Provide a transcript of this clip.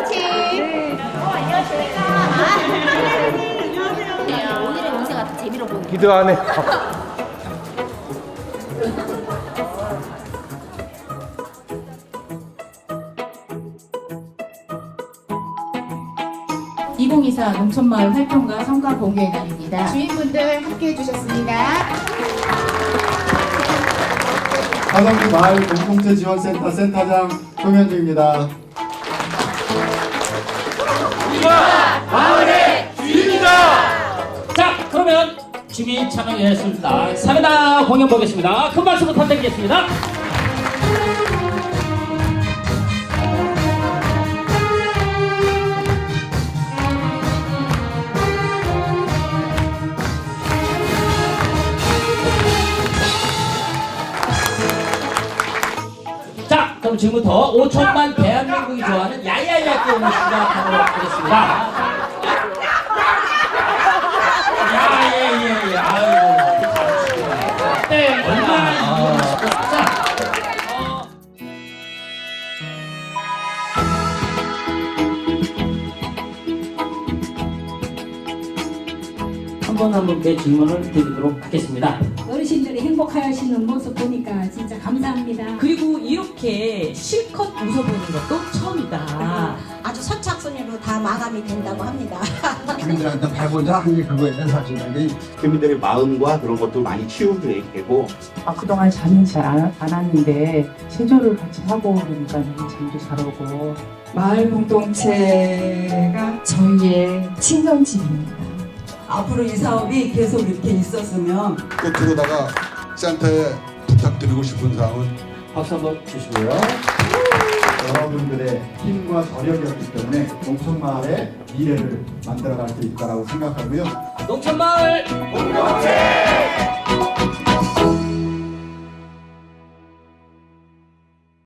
아침. 안녕하십니까. 오늘의 운세가 더 재미로 보이네. 기도하네. (2024) 농촌마을 활동가 성과 공개의 날입니다. 주인분들 함께 해 주셨습니다. 하성구 마을 공동체 지원센터 센터장 송현주입니다. 자, 그러면 주민 참여했습니다. 사회다 공연 보겠습니다. 큰 박수 부탁드리겠습니다. 자, 그럼 지금부터 5천만 대한민국이 좋아하는 야야야 게임을 시작하도록 하겠습니다. 아, 예, 예, 예. 아이고. 네, 얼마나 이거. 자, 어, 한분 한 분께 질문을 드리도록 하겠습니다. 어르신들이 행복하시는 모습 보니까 진짜 감사합니다. 그리고 이렇게 실컷 웃어보는 것도 처음이다. 아주 선착순으로 다 마감이 된다고 합니다. 주민들한테 발보자 하는 게 그거예요 사실은. 주민들의 마음과 그런 것도 많이 치유되고 아, 그동안 잠이 잘안 왔는데 체조를 같이 하고 그러니까 잠도 잘 오고 마을 공동체가 저희의 친정집입니다. 앞으로 이 사업이 계속 이렇게 있었으면 끝으로다가 센터에 부탁드리고 싶은 사항은 박수 한번 주시고요. 여러분들의 힘과 저력이었기 때문에 농촌마을의 미래를 만들어갈 수 있다고 생각하고요. 농촌마을 공동체